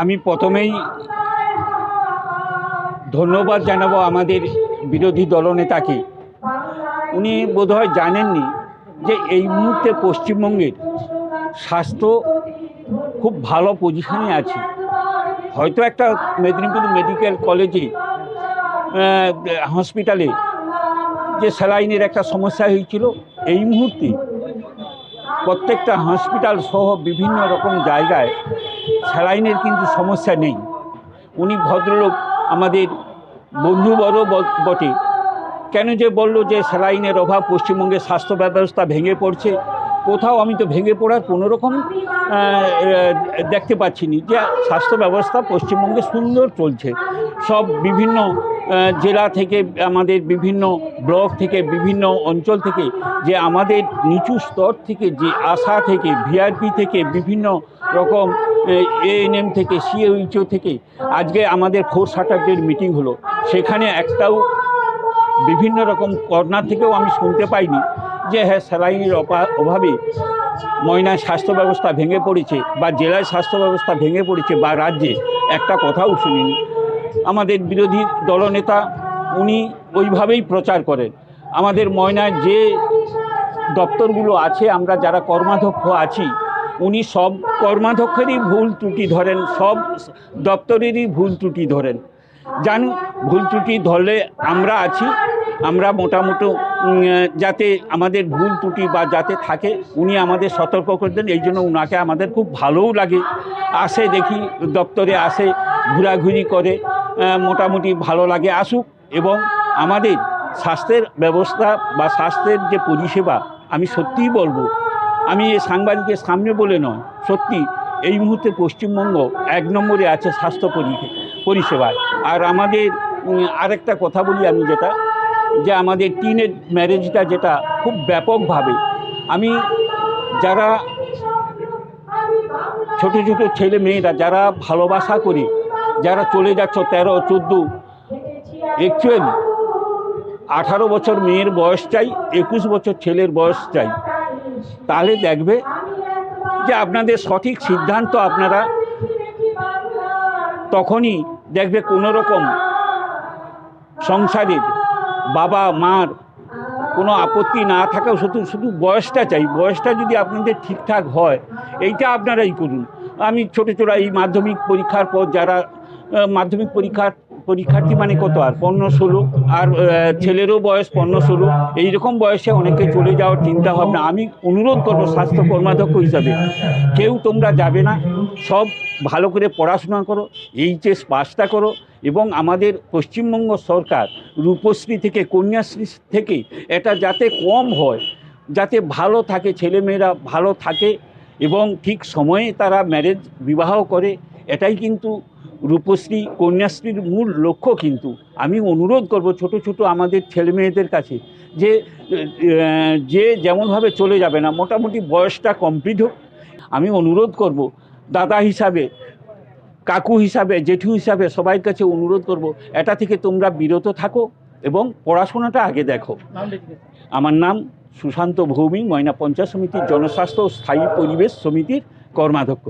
আমি প্রথমেই ধন্যবাদ জানাব আমাদের বিরোধী দলনেতাকে। উনি বোধহয় জানেননি যে এই মুহূর্তে পশ্চিমবঙ্গের স্বাস্থ্য খুব ভালো পজিশনে আছে। হয়তো একটা মেদিনীপুর মেডিকেল কলেজে হসপিটালে যে স্যালাইনের একটা সমস্যা হয়েছিল, এই মুহূর্তে প্রত্যেকটা হসপিটাল সহ বিভিন্ন রকম জায়গায় স্যালাইনের কিন্তু সমস্যা নেই। উনি ভদ্রলোক, আমাদের বন্ধুবরও ব- বটে। কেন যে বলল যে স্যালাইনের অভাব, পশ্চিমবঙ্গের স্বাস্থ্য ব্যবস্থা ভেঙে পড়ছে। কোথাও আমি তো ভেঙে পড়ার কোনো রকম দেখতে পাচ্ছি নি। যে স্বাস্থ্য ব্যবস্থা পশ্চিমবঙ্গে সুন্দর চলছে। সব বিভিন্ন জেলা থেকে, আমাদের বিভিন্ন ব্লক থেকে, বিভিন্ন অঞ্চল থেকে, যে আমাদের নিচু স্তর থেকে, যে আশা থেকে, ভিআরপি থেকে বিভিন্ন রকম এএনএম থেকে সিএইচও থেকে, আজকে আমাদের ফোর স্যাটারডের মিটিং হলো। সেখানে একটাও বিভিন্ন রকম কর্নার থেকেও আমি শুনতে পাইনি যে হ্যাঁ স্যালাইনের অভাবে ময়না স্বাস্থ্য ব্যবস্থা ভেঙে পড়েছে বা জেলায় স্বাস্থ্য ব্যবস্থা ভেঙে পড়েছে বা রাজ্যে, একটা কথাও শুনিনি। আমাদের বিরোধী দলনেতা, উনি ওইভাবেই প্রচার করেন। আমাদের ময়নায় যে দপ্তরগুলো আছে, আমরা যারা কর্মাধ্যক্ষ আছি উনি সব কর্মাধ্যক্ষেরই ভুল ত্রুটি ধরেন, সব দপ্তরেরই ভুল ত্রুটি ধরেন। জান, ভুল ত্রুটি ধরলে আমরা আছি, আমরা মোটামুটি যাতে আমাদের ভুল ত্রুটি বা যাতে থাকে, উনি আমাদের সতর্ক করে দেন, এই জন্য ওনাকে আমাদের খুব ভালোও লাগে। আসে দেখি, দপ্তরে আসে, ঘোরাঘুরি করে মোটামুটি ভালো লাগে, আসুক। এবং আমাদের স্বাস্থ্যের ব্যবস্থা বা স্বাস্থ্যের যে পরিষেবা, আমি সত্যিই বলব আমি এই সাংবাদিকের সামনে বলে নয়, সত্যি এই মুহূর্তে পশ্চিমবঙ্গ এক নম্বরে আছে স্বাস্থ্য পরি- পরিষেবায় আর আমাদের আরেকটা কথা বলি আমি যেটা, যে আমাদের টিনের ম্যারেজটা যেটা খুব ব্যাপকভাবে, আমি যারা ছোট ছোট ছেলে মেয়েরা যারা ভালোবাসা করে, যারা চলে যাচ্ছ তেরো, চোদ্দ অ্যাকচুয়ালি আঠারো বছর মেয়ের বয়স চাই, একুশ বছর ছেলের বয়স চাই তাহলে দেখবে যে আপনাদের সঠিক সিদ্ধান্ত আপনারা তখনই দেখবে কোনো রকম সংসারের বাবা, মার কোনো আপত্তি না থাকাও শুধু শুধু বয়সটা চাই। বয়সটা যদি আপনাদের ঠিকঠাক হয়, এইটা আপনারাই করুন। আমি ছোটো ছোটো এই মাধ্যমিক পরীক্ষার পর যারা মাধ্যমিক পরীক্ষার পরীক্ষার্থী মানে কত? আর পনেরো ষোলো আর ছেলেরও বয়স পনেরো ষোলো এইরকম বয়সে অনেকে চলে যাওয়ার চিন্তা ভাবনা আমি অনুরোধ করব স্বাস্থ্য কর্মাধ্যক্ষ হিসাবে, কেউ তোমরা যাবে না, সব ভালো করে পড়াশোনা করো, এইচএস পাসটা করো, এবং আমাদের পশ্চিমবঙ্গ সরকার রূপশ্রী থেকে, কন্যাশ্রী থেকে এটা যাতে কম হয়, যাতে ভালো থাকে, ছেলেমেয়েরা ভালো থাকে, এবং ঠিক সময়ে তারা ম্যারেজ বিবাহ করে, এটাই কিন্তু রূপশ্রী, কন্যাশ্রীর মূল লক্ষ্য কিন্তু আমি অনুরোধ করব ছোট ছোট আমাদের ছেলে মেয়েদের কাছে যে যে যেমনভাবে চলে যাবে না, মোটামুটি বয়সটা কমপ্লিট হোক। আমি অনুরোধ করব, দাদা হিসাবে, কাকু হিসাবে, জেঠু হিসাবে সবাই কাছে অনুরোধ করব, এটা থেকে তোমরা বিরত থাকো এবং পড়াশোনাটা আগে দেখো। আমার নাম সুশান্ত ভৌমি ময়না পঞ্চায়েত সমিতির জনস্বাস্থ্য ও স্থায়ী পরিবেশ সমিতির কর্মাধ্যক্ষ।